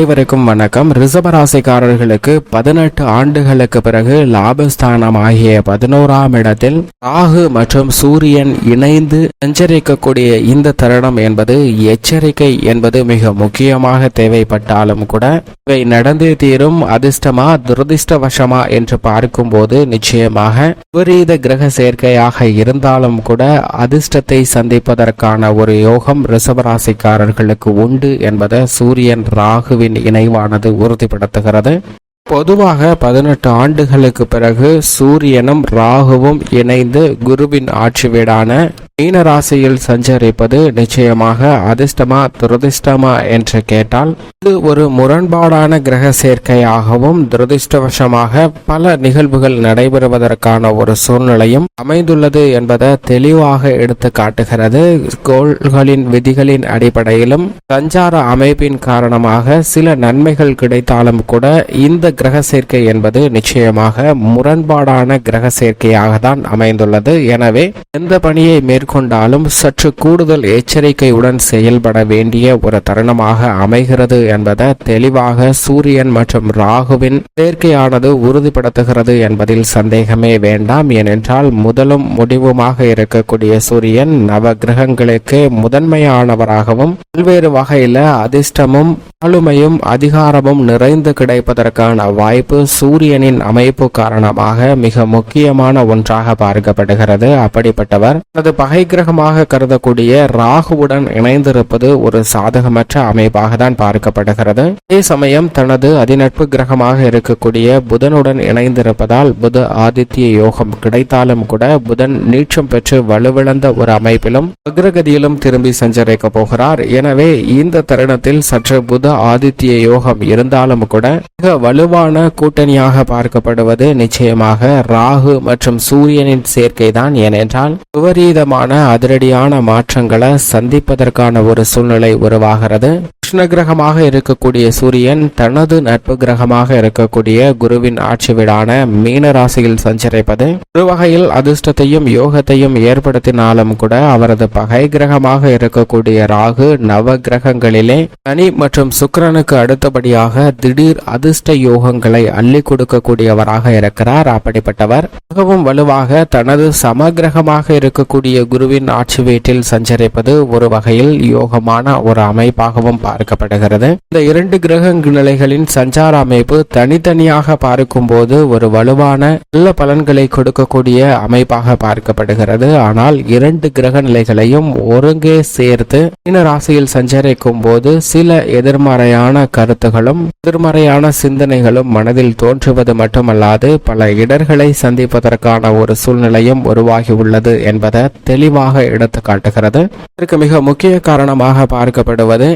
அனைவருக்கும் வணக்கம். ரிசபராசிக்காரர்களுக்கு பதினெட்டு ஆண்டுகளுக்கு பிறகு லாபஸ்தானம் ஆகிய பதினோராம் இடத்தில் ராகு மற்றும் சூரியன் இணைந்து சஞ்சரிக்கக்கூடிய இந்த தருணம் என்பது எச்சரிக்கை என்பது மிக முக்கியமாக தேவைப்பட்டாலும் கூட இவை நடந்தே தீரும். அதிர்ஷ்டமா துரதிர்ஷ்டவசமா என்று பார்க்கும்போது நிச்சயமாக விபரீத கிரக சேர்க்கையாக இருந்தாலும் கூட அதிர்ஷ்டத்தை சந்திப்பதற்கான ஒரு யோகம் ரிசபராசிக்காரர்களுக்கு உண்டு என்பதை சூரியன் ராகுவின் இணைவானது உறுதிப்படுத்துகிறது. பொதுவாக பதினெட்டு ஆண்டுகளுக்கு பிறகு சூரியனும் ராகுவும் இணைந்து குருவின் ஆட்சி வீடான மீன ராசியில் சஞ்சரிப்பது நிச்சயமாக அதிர்ஷ்டமா துரதிர்ஷ்டமா என்று கேட்டால் இது ஒரு முரண்பாடான கிரக சேர்க்கையாகவும் துரதிர்ஷ்டவசமாக பல நிகழ்வுகள் நடைபெறுவதற்கான ஒரு சூழ்நிலையும் அமைந்துள்ளது என்பதை தெளிவாக எடுத்து காட்டுகிறது. கோள்களின் விதிகளின் அடிப்படையிலும் சஞ்சார அமைப்பின் காரணமாக சில நன்மைகள் கிடைத்தாலும் கூட இந்த கிரக சேர்க்கை என்பது நிச்சயமாக முரண்பாடான கிரக சேர்க்கையாக தான் அமைந்துள்ளது. எனவே எந்த பணியை மேற்கொண்டாலும் சற்று கூடுதல் எச்சரிக்கையுடன் செயல்பட வேண்டிய ஒரு தருணமாக அமைகிறது என்பதை தெளிவாக சூரியன் மற்றும் ராகுவின் சேர்க்கையானது உறுதிப்படுத்துகிறது என்பதில் சந்தேகமே வேண்டாம். ஏனென்றால் முதலும் முடிவுமாக இருக்கக்கூடிய சூரியன் நவ கிரகங்களுக்கு முதன்மையானவராகவும் பல்வேறு வகையில அதிர்ஷ்டமும் ஆளுமையும் அதிகாரமும் நிறைந்து கிடைப்பதற்கான வாய்ப்பு சூரியனின் அமைப்பு காரணமாக மிக முக்கியமான ஒன்றாக பார்க்கப்படுகிறது. அப்படிப்பட்டவர் தனது பகை கிரகமாக கருதக்கூடிய ராகுவுடன் இணைந்திருப்பது ஒரு சாதகமற்ற அமைப்பாக தான் பார்க்கப்படுகிறது. அதே சமயம் தனது அதிநட்பு கிரகமாக இருக்கக்கூடிய புதனுடன் இணைந்திருப்பதால் புத ஆதித்ய யோகம் கிடைத்தாலும் கூட புதன் நீட்சம் பெற்று வலுவிழந்த ஒரு அமைப்பிலும் அக்ரகதியிலும் திரும்பி சஞ்சரிக்க போகிறார். எனவே இந்த தருணத்தில் சற்று புத ஆதித்ய யோகம் இருந்தாலும் கூட மிக வலுவான கூட்டணியாக பார்க்கப்படுவது நிச்சயமாக ராகு மற்றும் சூரியனின் சேர்க்கைதான். ஏனென்றால் விபரீதமான அதிரடியான மாற்றங்களை சந்திப்பதற்கான ஒரு சூழ்நிலை உருவாகிறது. கிருஷ்ண கிரகமாக இருக்கக்கூடிய சூரியன் தனது நட்பு கிரகமாக இருக்கக்கூடிய குருவின் ஆட்சி வீடான மீன ராசியில் சஞ்சரிப்பது. ஒரு வகையில் அதிர்ஷ்டத்தையும் யோகத்தையும் ஏற்படுத்தினாலும் கூட அவரது பகை கிரகமாக இருக்கக்கூடிய ராகு நவ கிரகங்களிலே சனி மற்றும் சுக்கரனுக்கு அடுத்தபடியாக திடீர் அதிர்ஷ்ட யோகங்களை அள்ளி கொடுக்கக்கூடியவராக இருக்கிறார். அப்படிப்பட்டவர் மிகவும் வலுவாக தனது சமகிரகமாக இருக்கக்கூடிய குருவின் ஆட்சி வீட்டில் சஞ்சரிப்பது ஒரு வகையில் யோகமான ஒரு அமைப்பாகவும் பார்க்கப்படுகிறது. இந்த இரண்டு கிரக நிலைகளின் சஞ்சார அமைப்பு தனித்தனியாக பார்க்கும்போது ஒரு வலுவான நல்ல பலன்களை கொடுக்கக்கூடிய அமைப்பாக பார்க்கப்படுகிறது. ஆனால் இரண்டு கிரக நிலைகளையும் ஒருங்கே சேர்த்து மீன ராசியில் சஞ்சரிக்கும் போது சில எதிர்மறையான கருத்துகளும் எதிர்மறையான சிந்தனைகளும் மனதில் தோன்றுவது மட்டுமல்லாது பல இடர்களை சந்திப்பதற்கான ஒரு சூழ்நிலையும் உருவாகி உள்ளது என்பதை தெளிவாக எடுத்து காட்டுகிறது இதற்கு மிக முக்கிய காரணமாக பார்க்கப்படுவது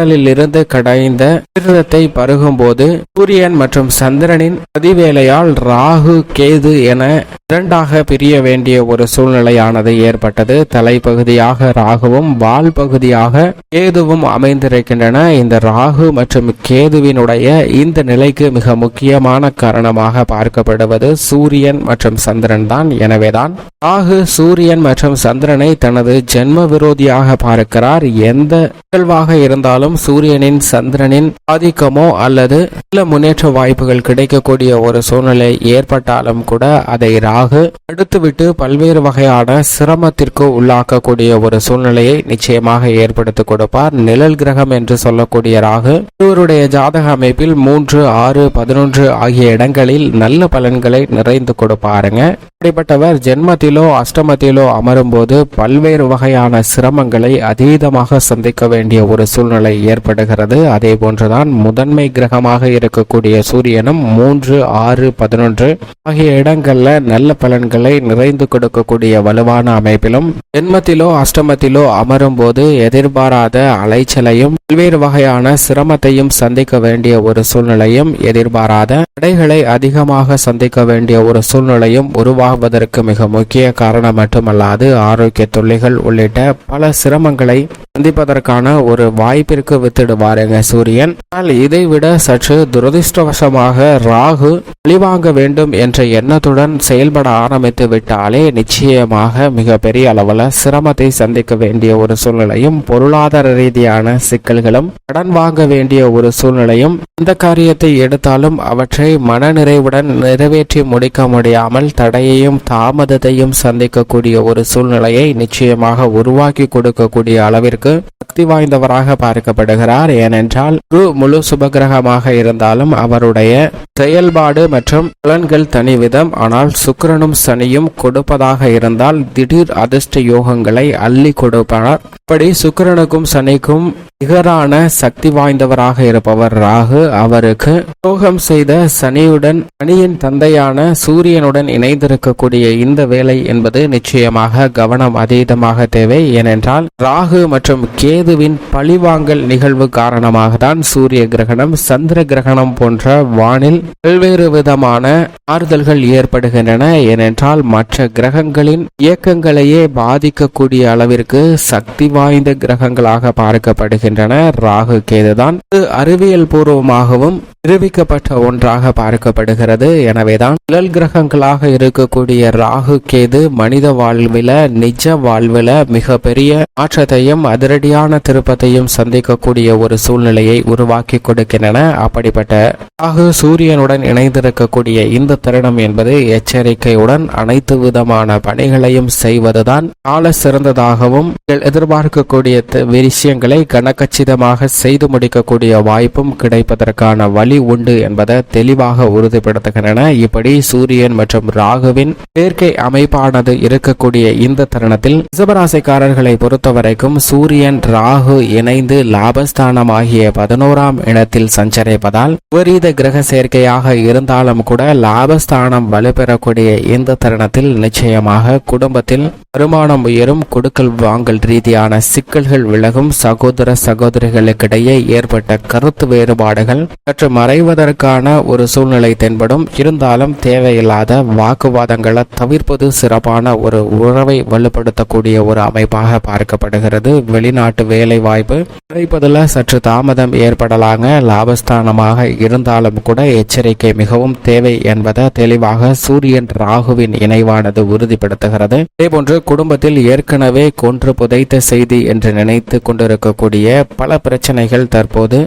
ஆற்கடலில் இருந்து கடைந்த மிருதத்தை பருகும்போது சூரியன் மற்றும் சந்திரனின் அதிவேலையால் ராகு கேது என இரண்டாக பிரிய வேண்டிய ஒரு சூழ்நிலையானது ஏற்பட்டது. தலைப்பகுதியாக ராகுவும் வால் பகுதியாக கேதுவும் அமைந்திருக்கின்றன. இந்த ராகு மற்றும் கேதுவினுடைய இந்த நிலைக்கு மிக முக்கியமான காரணமாக பார்க்கப்படுவது சூரியன் மற்றும் சந்திரன் தான். எனவேதான் ராகு சூரியன் மற்றும் சந்திரனை தனது ஜென்ம விரோதியாக பார்க்கிறார். எந்த நிகழ்வாக இருந்தாலும் சூரியனின் சந்திரனின் ஆதிக்கமோ அல்லது சில முன்னேற்ற வாய்ப்புகள் கிடைக்கக்கூடிய ஒரு சூழ்நிலை ஏற்பட்டாலும் கூட அதை ராகு அடுத்துவிட்டு பல்வேறு வகையான சிரமத்திற்கு உள்ளாக்கக்கூடிய ஒரு சூழ்நிலையை நிச்சயமாக ஏற்படுத்தி கொடுப்பார். நிழல் கிரகம் என்று சொல்லக்கூடிய ராகு இவருடைய ஜாதக அமைப்பில் மூன்று ஆறு பதினொன்று ஆகிய இடங்களில் நல்ல பலன்களை நிறைந்து கொடுப்பாருங்க. அப்படிப்பட்டவர் ஜென்மத்திலோ அஷ்டமத்திலோ அமரும் போது பல்வேறு வகையான சிரமங்களை அதீதமாக சந்திக்க வேண்டிய ஒரு சூழ்நிலை ஏற்படுகிறது. அதே போன்றுதான் முதன்மை கிரகமாக இருக்கக்கூடிய சூரியனும் மூன்று ஆறு பதினொன்று ஆகிய இடங்கள்ல நல்ல பலன்களை நிறைந்து கொடுக்கக்கூடிய வலுவான அமைப்பிலும் ஜென்மத்திலோ அஷ்டமத்திலோ அமரும் போது எதிர்பாராத அலைச்சலையும் பல்வேறு வகையான சிரமத்தையும் சந்திக்க வேண்டிய ஒரு சூழ்நிலையும் எதிர்பாராத தடைகளை அதிகமாக சந்திக்க வேண்டிய ஒரு சூழ்நிலையும் உருவாகுவதற்கு மிக முக்கிய காரணம் மட்டுமல்லாது ஆரோக்கிய தொல்லைகள் உள்ளிட்ட பல சிரமங்களை சந்திப்பதற்கான ஒரு வாய்ப்பிற்கு கண்ணுக்கு வித்திடுவாருங்க சூரியன். ஆனால் இதைவிட சற்று துரதிருஷ்டவசமாக ராகு பழிவாங்க வேண்டும் என்ற எண்ணத்துடன் செயல்பட ஆரம்பித்து விட்டாலே நிச்சயமாக மிக பெரிய அளவில் சிரமத்தை சந்திக்க வேண்டிய ஒரு சூழ்நிலையும் பொருளாதார ரீதியான சிக்கல்களும் கடன் வாங்க வேண்டிய ஒரு சூழ்நிலையும் எந்த காரியத்தை எடுத்தாலும் அவற்றை மனநிறைவுடன் நிறைவேற்றி முடிக்க முடியாமல் தடையையும் தாமதத்தையும் சந்திக்கக்கூடிய ஒரு சூழ்நிலையை நிச்சயமாக உருவாக்கி கொடுக்கக்கூடிய அளவிற்கு சக்தி வாய்ந்தவராக பார்க்க பார்க்கப்படுகிறார் ஏனென்றால் குரு முழு சுபகிரகமாக இருந்தாலும் அவருடைய செயல்பாடு மற்றும் பலன்கள் தனிவிதம். ஆனால் சுக்கிரனும் சனியும் கொடுப்பதாக இருந்தால் திடீர் அதிர்ஷ்ட யோகங்களை அள்ளி கொடுப்பார். இப்படி சுக்கரனுக்கும் சனிக்கும் நிகரான சக்தி வாய்ந்தவராக இருப்பவர் ராகு. அவருக்கு யோகம் செய்த சனியுடன் சனியின் தந்தையான சூரியனுடன் இணைந்திருக்கக்கூடிய இந்த வேலை என்பது நிச்சயமாக கவனம் அதீதமாக தேவை. ஏனென்றால் ராகு மற்றும் கேதுவின் பழிவாங்கல் நிகழ்வு காரணமாக தான் சூரிய கிரகணம் சந்திர கிரகணம் போன்ற வானில் பல்வேறு விதமான ஆறுதல்கள் ஏற்படுகின்றன. ஏனென்றால் மற்ற கிரகங்களின் இயக்கங்களையே பாதிக்கக்கூடிய அளவிற்கு சக்தி வாய்ந்த கிரகங்களாக பார்க்கப்படுகின்றன. ராகு கேதுதான் இது அறிவியல் பூர்வமாகவும் நிரூபிக்கப்பட்ட ஒன்றாக பார்க்கப்படுகிறது. எனவேதான் நிழல் கிரகங்களாக இருக்கக்கூடிய ராகு கேது மனித வாழ்வில நிஜ வாழ்வில மிக பெரிய மாற்றத்தையும் அதிரடியான திருப்பத்தையும் சந்திக்கக்கூடிய ஒரு சூழ்நிலையை உருவாக்கி கொடுக்கின்றன. அப்படிப்பட்ட ராகு சூரியனுடன் இணைந்திருக்கக்கூடிய இந்த தருணம் என்பது எச்சரிக்கையுடன் அனைத்து விதமான பணிகளையும் செய்வதுதான் கால சிறந்ததாகவும் எதிர்பார்க்கக்கூடிய த- விஷயங்களை கனக்கச்சிதமாக செய்து முடிக்கக்கூடிய வாய்ப்பும் கிடைப்பதற்கான வழி வழி உண்டு என்பதை தெளிவாக உறுதிப்படுத்துகின்றன. இப்படி சூரியன் மற்றும் ராகுவின் சேர்க்கை அமைப்பானது இருக்கக்கூடிய இந்த தருணத்தில் ரிசபராசிக்காரர்களை பொறுத்தவரைக்கும் சூரியன் ராகு இணைந்து லாபஸ்தானம் ஆகிய பதினோராம் இடத்தில் சஞ்சரிப்பதால் விபரீத கிரக சேர்க்கையாக இருந்தாலும் கூட லாபஸ்தானம் வலுப்பெறக்கூடிய இந்த தருணத்தில் நிச்சயமாக குடும்பத்தில் வருமானம் உயரும் கொடுக்கல் வாங்கல் ரீதியான சிக்கல்கள் விலகும் சகோதர சகோதரிகளுக்கிடையே ஏற்பட்ட கருத்து வேறுபாடுகள் சற்று மறைவதற்கான ஒரு சூழ்நிலை தென்படும். இருந்தாலும் தேவையில்லாத வாக்குவாதங்களை தவிர்ப்பது சிறப்பான ஒரு உறவை வலுப்படுத்தக்கூடிய ஒரு அமைப்பாக பார்க்கப்படுகிறது. வெளிநாட்டு வேலை வாய்ப்பு கிடைப்பதில் சற்று தாமதம் ஏற்படலாங்க. லாபஸ்தானமாக இருந்தாலும் கூட எச்சரிக்கை மிகவும் தேவை என்பதை தெளிவாக சூரியன் ராகுவின் இணைவானது உறுதிப்படுத்துகிறது. இதேபோன்று குடும்பத்தில் ஏற்கனவே கொன்று புதைத்த செய்தி என்று நினைத்து கொண்டிருக்கக்கூடிய பல பிரச்சனைகள் தற்போது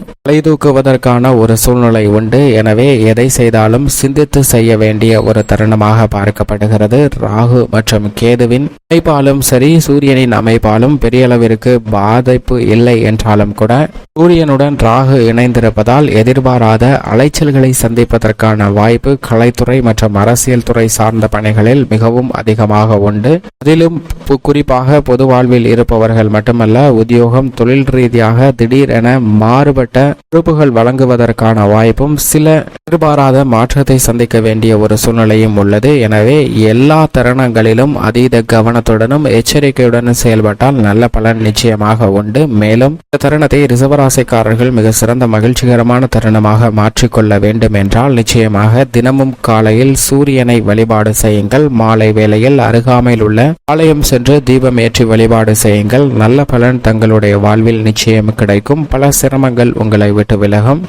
தூக்குவதற்கான ஒரு சூழ்நிலை உண்டு. எனவே எதை செய்தாலும் சிந்தித்து செய்ய வேண்டிய ஒரு தருணமாக பார்க்கப்படுகிறது. ராகு மற்றும் கேதுவின் அமைப்பாலும் சரி சூரியனின் அமைப்பாலும் பெரிய அளவிற்கு பாதிப்பு இல்லை என்றாலும் கூட சூரியனுடன் ராகு இணைந்திருப்பதால் எதிர்பாராத அலைச்சல்களை சந்திப்பதற்கான வாய்ப்பு கலைத்துறை மற்றும் அரசியல் துறை சார்ந்த பணிகளில் மிகவும் அதிகமாக உண்டு. அதிலும் பு- குறிப்பாக பொது வாழ்வில் இருப்பவர்கள் மட்டுமல்ல உத்தியோகம் தொழில் ரீதியாக திடீரென மாறுபட்ட பொறுப்புகள் வழங்குவதற்கான வாய்ப்பும் சில எதிர்பாராத மாற்றத்தை சந்திக்க வேண்டிய ஒரு சூழ்நிலையும் உள்ளது. எனவே எல்லா தருணங்களிலும் அதீத கவனத்துடனும் எச்சரிக்கையுடனும் செயல்பட்டால் நல்ல பலன் நிச்சயமாக உண்டு. மேலும் இந்த தருணத்தை ரிசர்வராசிக்காரர்கள் மிக சிறந்த மகிழ்ச்சிகரமான தருணமாக மாற்றிக்கொள்ள வேண்டும் என்றால் நிச்சயமாக தினமும் காலையில் சூரியனை வழிபாடு செய்யுங்கள். மாலை வேளையில் அருகாமையில் உள்ள ஆலயம் சென்று தீபம் ஏற்றி வழிபாடு செய்யுங்கள். நல்ல பலன் தங்களுடைய வாழ்வில் நிச்சயம் கிடைக்கும். பல சிரமங்கள் உங்களை விட்டு விலகும்.